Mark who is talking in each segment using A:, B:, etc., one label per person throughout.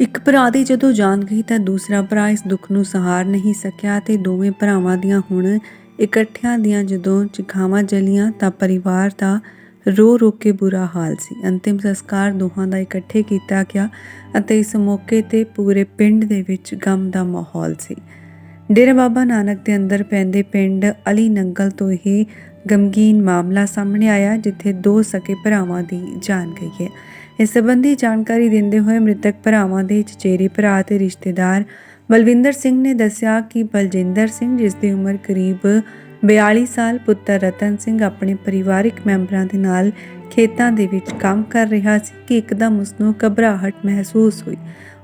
A: ਇੱਕ ਭਰਾ ਦੀ ਜਦੋਂ ਜਾਨ ਗਈ ਤਾਂ ਦੂਸਰਾ ਭਰਾ ਇਸ ਦੁੱਖ ਨੂੰ ਸਹਾਰ ਨਹੀਂ ਸਕਿਆ ਤੇ ਦੋਵੇਂ ਭਰਾਵਾਂ ਦੀਆਂ ਹੁਣ ਇਕੱਠਿਆਂ ਦੀਆਂ ਜਦੋਂ ਚਿਖਾਵਾਂ ਜਲੀਆਂ ਤਾਂ ਪਰਿਵਾਰ ਦਾ ਰੋ ਰੋ ਕੇ ਬੁਰਾ ਹਾਲ ਸੀ। ਅੰਤਿਮ ਸੰਸਕਾਰ ਦੋਹਾਂ ਦਾ ਇਕੱਠੇ ਕੀਤਾ ਗਿਆ ਅਤੇ ਇਸ ਮੌਕੇ ਤੇ ਪੂਰੇ ਪਿੰਡ ਦੇ ਵਿੱਚ ਗਮ ਦਾ ਮਾਹੌਲ ਸੀ। ਡੇਰਾ ਬਾਬਾ ਨਾਨਕ ਦੇ ਅੰਦਰ ਪੈਂਦੇ ਪਿੰਡ ਅਲੀ ਨੰਗਲ ਤੋਂ ਇਹ ਗਮਗੀਨ ਮਾਮਲਾ ਸਾਹਮਣੇ ਆਇਆ, ਜਿੱਥੇ ਦੋ ਸਕੇ ਭਰਾਵਾਂ ਦੀ ਜਾਨ ਗਈ ਹੈ। ਇਸ ਸੰਬੰਧੀ ਜਾਣਕਾਰੀ ਦਿੰਦੇ ਹੋਏ ਮ੍ਰਿਤਕ ਭਰਾਵਾਂ ਦੇ ਚਚੇਰੇ ਭਰਾ ਤੇ ਰਿਸ਼ਤੇਦਾਰ ਬਲਵਿੰਦਰ ਸਿੰਘ ਨੇ ਦੱਸਿਆ ਕਿ ਬਲਜਿੰਦਰ ਸਿੰਘ, ਜਿਸ ਦੀ ਉਮਰ ਕਰੀਬ 42 ਸਾਲ, ਪੁੱਤਰ ਰਤਨ ਸਿੰਘ ਆਪਣੇ ਪਰਿਵਾਰਿਕ ਮੈਂਬਰਾਂ ਦੇ ਨਾਲ ਖੇਤਾਂ ਦੇ ਵਿੱਚ ਕੰਮ ਕਰ ਰਿਹਾ ਸੀ ਕਿ ਇੱਕਦਮ ਉਸ ਨੂੰ ਘਬਰਾਹਟ ਮਹਿਸੂਸ ਹੋਈ।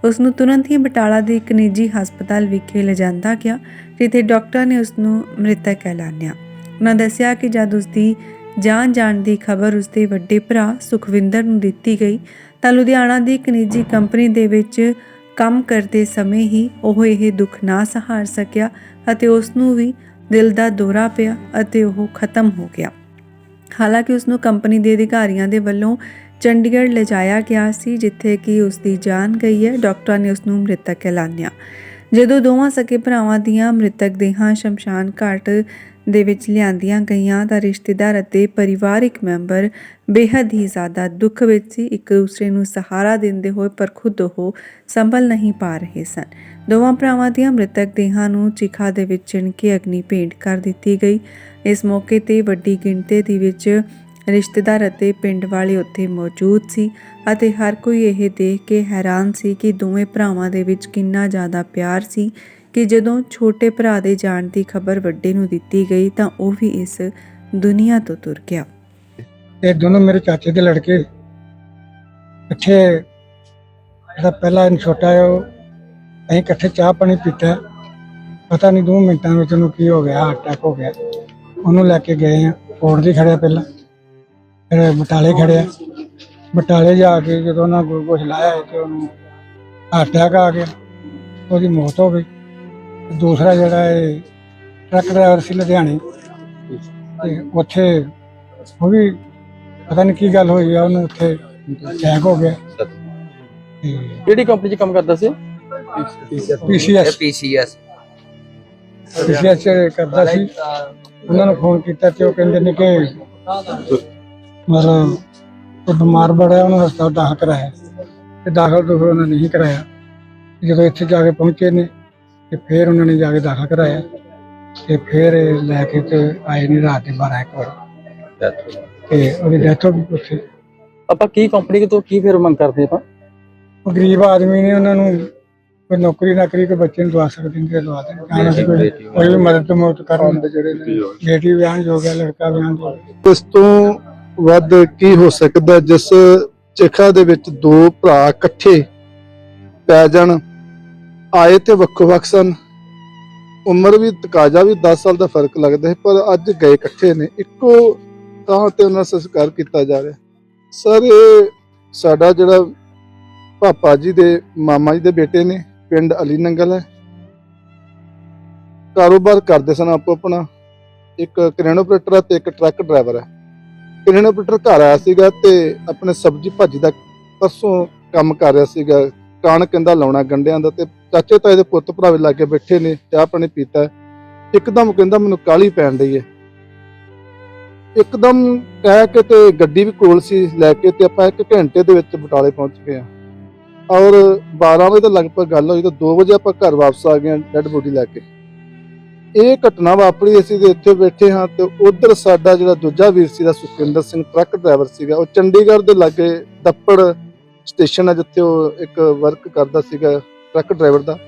A: ਉਸ ਨੂੰ ਤੁਰੰਤ ਹੀ ਬਟਾਲਾ ਦੇ ਇੱਕ ਨਿੱਜੀ ਹਸਪਤਾਲ ਵਿਖੇ ਲਿਜਾਂਦਾ ਗਿਆ, ਜਿੱਥੇ ਡਾਕਟਰ ਨੇ ਉਸ ਨੂੰ ਮ੍ਰਿਤਕ ਐਲਾਨਿਆ। ਉਹਨਾਂ ਦੱਸਿਆ ਕਿ ਜਦ ਉਸ ਦੀ ਜਾਨ ਜਾਣ ਦੀ ਖਬਰ ਉਸਦੇ ਵੱਡੇ ਭਰਾ ਸੁਖਵਿੰਦਰ ਨੂੰ ਦਿੱਤੀ ਗਈ, ਤਾਂ ਲੁਧਿਆਣਾ ਦੀ ਇੱਕ ਨਿੱਜੀ ਕੰਪਨੀ ਦੇ ਵਿੱਚ ਕੰਮ ਕਰਦੇ ਸਮੇਂ ਹੀ ਉਹ ਇਹ ਦੁੱਖ ਨਾ ਸਹਾਰ ਸਕਿਆ ਅਤੇ ਉਸ ਨੂੰ ਵੀ ਦਿਲ ਦਾ ਦੌਰਾ ਪਿਆ ਅਤੇ ਉਹ ਖਤਮ ਹੋ ਗਿਆ। ਹਾਲਾਂਕਿ ਉਸ ਨੂੰ ਕੰਪਨੀ ਦੇ ਅਧਿਕਾਰੀਆਂ ਦੇ ਵੱਲੋਂ ਚੰਡੀਗੜ੍ਹ ਲਿਜਾਇਆ ਗਿਆ ਸੀ, ਜਿੱਥੇ ਕਿ ਉਸ ਦੀ ਜਾਨ ਗਈ ਹੈ। ਡਾਕਟਰਾਂ ਨੇ ਉਸ ਨੂੰ ਮ੍ਰਿਤਕ ਐਲਾਨਿਆ। ਜਦੋਂ ਦੋਵਾਂ ਸਕੇ ਭਰਾਵਾਂ ਦੀਆਂ ਮ੍ਰਿਤਕ ਦੇਹਾਂ ਸ਼ਮਸ਼ਾਨ ਘਾਟ ਦੇ ਵਿੱਚ ਲਿਆਂਦੀਆਂ ਗਈਆਂ ਤਾਂ ਰਿਸ਼ਤੇਦਾਰ ਅਤੇ ਪਰਿਵਾਰਿਕ ਮੈਂਬਰ ਬੇहद ਹੀ ਜ਼ਿਆਦਾ ਦੁੱਖ ਵਿੱਚ ਸੀ। ਇੱਕ ਦੂਸਰੇ ਨੂੰ ਸਹਾਰਾ ਦਿੰਦੇ ਹੋਏ ਪਰ ਖੁਦ ਉਹ ਸੰਭਲ ਨਹੀਂ ਪਾ ਰਹੇ ਸਨ। ਦੋਵਾਂ ਭਰਾਵਾਂ ਦੀਆਂ ਮ੍ਰਿਤਕ ਦੇਹਾਂ ਨੂੰ ਚਿਖਾ ਦੇ ਵਿੱਚ ਚਿਣ ਕੇ ਅਗਨੀ ਭੇਂਟ ਕਰ ਦਿੱਤੀ ਗਈ। ਇਸ ਮੌਕੇ ਤੇ ਵੱਡੀ ਗਿਣਤੀ ਦੇ ਵਿੱਚ ਰਿਸ਼ਤੇਦਾਰ ਅਤੇ ਪਿੰਡ ਵਾਲੇ ਉੱਥੇ ਮੌਜੂਦ ਸੀ ਅਤੇ ਹਰ ਕੋਈ ਇਹ ਦੇਖ ਕੇ ਹੈਰਾਨ ਸੀ ਕਿ ਦੋਵੇਂ ਭਰਾਵਾਂ ਦੇ ਵਿੱਚ ਕਿੰਨਾ ਜ਼ਿਆਦਾ ਪਿਆਰ ਸੀ। ਕਿ ਜਦੋਂ ਛੋਟੇ ਭਰਾ ਦੇ ਜਾਣ ਦੀ ਖਬਰ ਵੱਡੇ ਨੂੰ ਦਿੱਤੀ ਗਈ ਤਾਂ ਉਹ ਵੀ ਇਸ ਦੁਨੀਆ ਤੋਂ ਤੁਰ ਗਿਆ।
B: ਇਹ ਦੋਨੋਂ ਮੇਰੇ ਚਾਚੇ ਦੇ ਲੜਕੇ ਇਕੱਠੇ ਜਿਹੜਾ ਪਹਿਲਾ ਛੋਟਾ ਹੈ, ਉਹ ਅਸੀਂ ਇਕੱਠੇ ਚਾਹ ਪਾਣੀ ਪੀਤਾ। ਪਤਾ ਨਹੀਂ ਦੋ ਮਿੰਟਾਂ ਵਿੱਚ ਉਹਨੂੰ ਕੀ ਹੋ ਗਿਆ ਅਟੈਕ ਹੋ ਗਿਆ। ਉਹਨੂੰ ਲੈ ਕੇ ਗਏ ਆ, ਫੋਰਡ ਦੀ ਖੜਿਆ ਪਹਿਲਾਂ। ਫਿਰ ਬਟਾਲੇ ਖੜਿਆ। ਬਟਾਲੇ ਜਾ ਕੇ ਜਦੋਂ ਉਹਨਾਂ ਗੁਰੂ ਗਲੂਕੋਜ਼ ਲਾਇਆ ਤੇ ਉਹਨੂੰ ਅਟੈਕ ਆ ਗਿਆ। ਉਹਦੀ ਮੌਤ ਹੋ ਗਈ। ਦੂਸਰਾ ਜਿਹੜਾ ਇਹ ਟਰੱਕ ਡਰਾਈਵਰ ਸੀ ਲੁਧਿਆਣੇ। ਤੇ ਉੱਥੇ ਉਹ ਵੀ ਪਤਾ ਨਹੀਂ ਕੀ ਗੱਲ ਹੋਈ ਆ ਉਹਨੂੰ ਉੱਥੇ ਅਟੈਕ ਹੋ ਗਿਆ। ਤੇ
C: ਕਿਹੜੀ ਕੰਪਨੀ 'ਚ ਕੰਮ ਕਰਦਾ ਸੀ?
B: ਪੀਸੀਐਸ।
D: ਪੀਸੀਐਸ।
B: ਪੀਸੀਐਸ ਕਰਦਾ ਸੀ। ਉਹਨਾਂ ਨੂੰ ਫੋਨ ਕੀਤਾ ਤੇ ਉਹ ਕਹਿੰਦੇ ਨੇ ਕਿ ਮਤਲਬ ਉਹ ਬਿਮਾਰ ਬੜਾ ਉਹਨੂੰ ਹਸਪਤਾਲ ਦਾਖਲ ਕਰਾਇਆ। ਤੇ ਦਾਖਲ ਤੋਂ ਫਿਰ ਉਹਨਾਂ ਨੇ ਨਹੀਂ ਕਰਾਇਆ। ਜਦੋਂ ਇੱਥੇ ਜਾ ਕੇ ਪਹੁੰਚੇ ਨੇ ਤੇ ਫਿਰ ਉਹਨਾਂ ਨੇ ਜਾ ਕੇ ਦਾਖਲ ਕਰਾਇਆ ਤੇ ਫਿਰ ਇਹ ਲੈ ਕੇ ਤੇ ਆਏ ਨੇ ਰਾਤ ਦੇ 12 ਇੱਕ ਵਜੇ। ਤੇ ਉਹਦੀ ਡੈਥ ਹੋ ਗਈ ਉੱਥੇ।
C: ਆਪਾਂ ਕੀ ਕੰਪਨੀ ਤੋਂ ਕੀ ਫਿਰ ਮੰਗ ਕਰਦੇ ਆਪਾਂ?
B: ਉਹ ਗਰੀਬ ਆਦਮੀ ਨੇ ਉਹਨਾਂ ਨੂੰ ਕੋਈ ਨੌਕਰੀ ਨਾ ਕਰੀ ਕੋਈ ਬੱਚੇ ਨੂੰ ਦਵਾ ਸਕਦੇ ਨੇ ਤੇ ਦਵਾ ਦੀ ਕੋਈ ਕੋਈ ਵੀ ਮਦਦ ਮੁਦਦ ਕਰਨ। ਦੇ ਜਿਹੜੇ ਨੇ। ਬੇਟੀ ਵਿਆਹ ਹੋ ਗਿਆ ਲੜਕਾ ਵਿਆਹ ਹੋ ਗਿਆ
E: ਇਸ ਤੋਂ ਵੱਧ ਕੀ ਹੋ ਸਕਦਾ ਜਿਸ ਚਿਖਾ ਦੇ ਵਿੱਚ ਦੋ ਭਰਾ ਇਕੱਠੇ ਪੈ ਜਾਣ? ਆਏ ਤੇ ਵੱਖੋ ਵੱਖ ਸਨ। ਉਮਰ ਵੀ, ਤਕਾਜ਼ਾ ਵੀ 10 ਸਾਲ ਦਾ ਫ਼ਰਕ ਲੱਗਦਾ ਹੈ ਪਰ ਅੱਜ ਗਏ ਇਕੱਠੇ ਨੇ। ਇੱਕੋ ਥਾਂ ਤੇ ਉਹਨਾਂ ਦਾ ਸੰਸਕਾਰ ਕੀਤਾ ਜਾ ਰਿਹਾ। ਸਰ, ਇਹ ਸਾਡਾ ਜਿਹੜਾ ਪਾਪਾ ਜੀ ਦੇ, ਮਾਮਾ ਜੀ ਦੇ ਬੇਟੇ ਨੇ, ਪਿੰਡ ਅਲੀ ਨੰਗਲ ਹੈ। ਕਾਰੋਬਾਰ ਕਰਦੇ ਸਨ ਆਪੋ ਆਪਣਾ। ਇੱਕ ਕਰਿਆਨਾ ਆਪਰੇਟਰ ਹੈ ਤੇ ਇੱਕ ਟਰੱਕ ਡਰਾਈਵਰ ਹੈ। ਕਰਿਆਨਾ ਆਪਰੇਟਰ ਘਰ ਆਇਆ ਸੀਗਾ ਤੇ ਆਪਣੇ ਸਬਜ਼ੀ ਭਾਜੀ ਦਾ ਪਰਸੋਂ ਕੰਮ ਕਰ ਰਿਹਾ ਸੀਗਾ। ਕਣ ਕਹਿੰਦਾ ਲਾਉਣਾ ਗੰਡਿਆਂ ਦਾ ਤੇ ਚਾਚੇ ਤਾਏ ਦੇ ਪੁੱਤ ਭਰਾਵੇ ਲਾਗੇ ਬੈਠੇ ਨੇ, ਚਾਹ ਪਾਣੀ ਪੀਤਾ ਇੱਕਦਮ ਕਹਿੰਦਾ ਮੈਨੂੰ ਕਾਲੀ ਪੈਣ ਰਹੀ ਹੈ। ਇੱਕਦਮ ਕਹਿ ਕੇ ਤੇ ਗੱਡੀ ਵੀ ਕੋਲ ਸੀ ਲੈ ਕੇ ਤੇ ਆਪਾਂ ਇੱਕ ਘੰਟੇ ਦੇ ਵਿੱਚ ਬਟਾਲੇ ਪਹੁੰਚ ਗਏ ਆ ਔਰ 12 ਵਜੇ ਦਾ ਲਗਭਗ ਗੱਲ ਹੋਈ ਤਾਂ 2 ਵਜੇ ਆਪਾਂ ਘਰ ਵਾਪਸ ਆ ਗਏ ਡੈਡ ਬੋਡੀ ਲੈ ਕੇ। ਇਹ ਘਟਨਾ ਵਾਪਰੀ ਅਸੀਂ ਤੇ ਇੱਥੇ ਬੈਠੇ ਹਾਂ ਤੇ ਉਧਰ ਸਾਡਾ ਜਿਹੜਾ ਦੂਜਾ ਵੀਰ ਸੀ ਦਾ ਸੁਖਿੰਦਰ ਸਿੰਘ, ਟਰੱਕ ਡਰਾਈਵਰ ਸੀਗਾ, ਉਹ ਚੰਡੀਗੜ੍ਹ ਦੇ ਲਾਗੇ ਦੱਪੜ ਸਟੇਸ਼ਨ ਆ ਜਿੱਥੇ ਉਹ ਇੱਕ ਵਰਕ ਕਰਦਾ ਸੀਗਾ ਟਰੱਕ ਡਰਾਈਵਰ ਦਾ।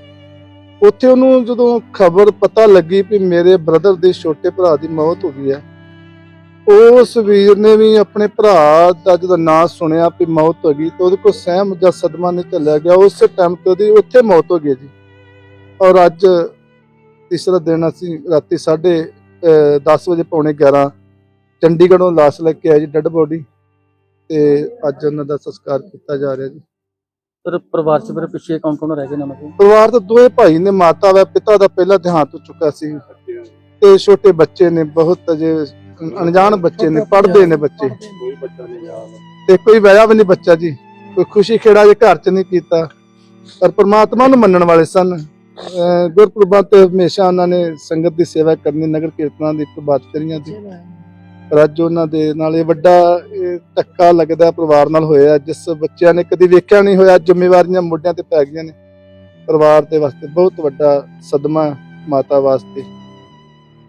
E: ਉੱਥੇ ਉਹਨੂੰ ਜਦੋਂ ਖਬਰ ਪਤਾ ਲੱਗੀ ਵੀ ਮੇਰੇ ਬ੍ਰਦਰ ਦੇ ਛੋਟੇ ਭਰਾ ਦੀ ਮੌਤ ਹੋ ਗਈ ਹੈ, ਉਸ ਵੀਰ ਨੇ ਵੀ ਆਪਣੇ ਭਰਾ ਦਾ ਜਦੋਂ ਨਾਂ ਸੁਣਿਆ ਵੀ ਮੌਤ ਹੋ ਗਈ, ਤਾਂ ਉਹਦੇ ਕੋਲ ਸਹਿਮ ਜਾਂ ਸਦਮਾ ਨਹੀਂ ਚੱਲਿਆ ਗਿਆ। ਉਸ ਟਾਈਮ ਤੇ ਉਹਦੀ ਉੱਥੇ ਮੌਤ ਹੋ ਗਈ ਜੀ। ਔਰ ਅੱਜ ਤੀਸਰਾ ਦਿਨ ਅਸੀਂ ਰਾਤੀ 10:30 ਵਜੇ ਪੌਣੇ 11 ਚੰਡੀਗੜ੍ਹੋਂ ਲਾਸ਼ ਲੈ ਕੇ ਆਏ ਜੀ ਡੈੱਡ ਬੋਡੀ ਤੇ ਅੱਜ ਉਹਨਾਂ ਦਾ ਸੰਸਕਾਰ ਕੀਤਾ ਜਾ ਰਿਹਾ ਜੀ।
C: ਫਿਰ ਪਰਿਵਾਰ 'ਚ ਫਿਰ ਪਿੱਛੇ ਕੌਣ ਕੌਣ ਰਹਿ ਗਏ ਨਾ ਮਤਲਬ
E: ਪਰਿਵਾਰ ਦੇ ਦੋਵੇਂ ਭਾਈ ਨੇ ਮਾਤਾ ਵਾ ਪਿਤਾ ਦਾ ਪਹਿਲਾਂ ਦੇਹਾਂਤ ਹੋ ਚੁੱਕਾ ਸੀ। ਤੇ ਛੋਟੇ ਬੱਚੇ ਨੇ ਬਹੁਤ ਅਜੇ ਅਣਜਾਣ ਬੱਚੇ ਨੇ ਪੜ੍ਹਦੇ ਨੇ ਬੱਚੇ। ਤੇ ਕੋਈ ਵਿਆਹ ਵੀ ਨਹੀਂ ਬੱਚਾ ਜੀ। ਕੋਈ ਖੁਸ਼ੀ ਖੇੜਾ ਜੇ ਘਰ 'ਚ ਨਹੀਂ ਕੀਤਾ। ਪਰ ਪ੍ਰਮਾਤਮਾ ਨੂੰ ਮੰਨਣ ਵਾਲੇ ਸਨ। ਗੁਰਪੁਰਬਾਂ ਤੇ ਹਮੇਸ਼ਾ ਉਹਨਾਂ ਨੇ ਸੰਗਤ ਦੀ ਸੇਵਾ ਕਰਨੀ ਨਗਰ ਕੀਰਤਨਾਂ ਦੀ ਪ੍ਰਭਾਤ ਫੇਰੀਆਂ ਦੀ ਪਰ ਅੱਜ ਉਹਨਾਂ ਦੇ ਨਾਲ ਇਹ ਵੱਡਾ ਧੱਕਾ ਲੱਗਦਾ ਪਰਿਵਾਰ ਨਾਲ ਹੋਇਆ। ਜਿਸ ਬੱਚਿਆਂ ਨੇ ਕਦੀ ਵੇਖਿਆ ਨਹੀਂ ਹੋਇਆ। ਜ਼ਿੰਮੇਵਾਰੀਆਂ ਮੋਢਿਆਂ ਤੇ ਪੈ ਗਈਆਂ ਨੇ। ਪਰਿਵਾਰ ਦੇ ਵਾਸਤੇ ਬਹੁਤ ਵੱਡਾ ਸਦਮਾ ਮਾਤਾ ਵਾਸਤੇ।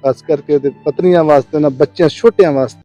E: ਖਾਸ ਕਰਕੇ ਉਹਦੇ ਪਤਨੀਆਂ ਵਾਸਤੇ, ਉਹਨਾਂ ਬੱਚਿਆਂ, ਛੋਟਿਆਂ ਵਾਸਤੇ।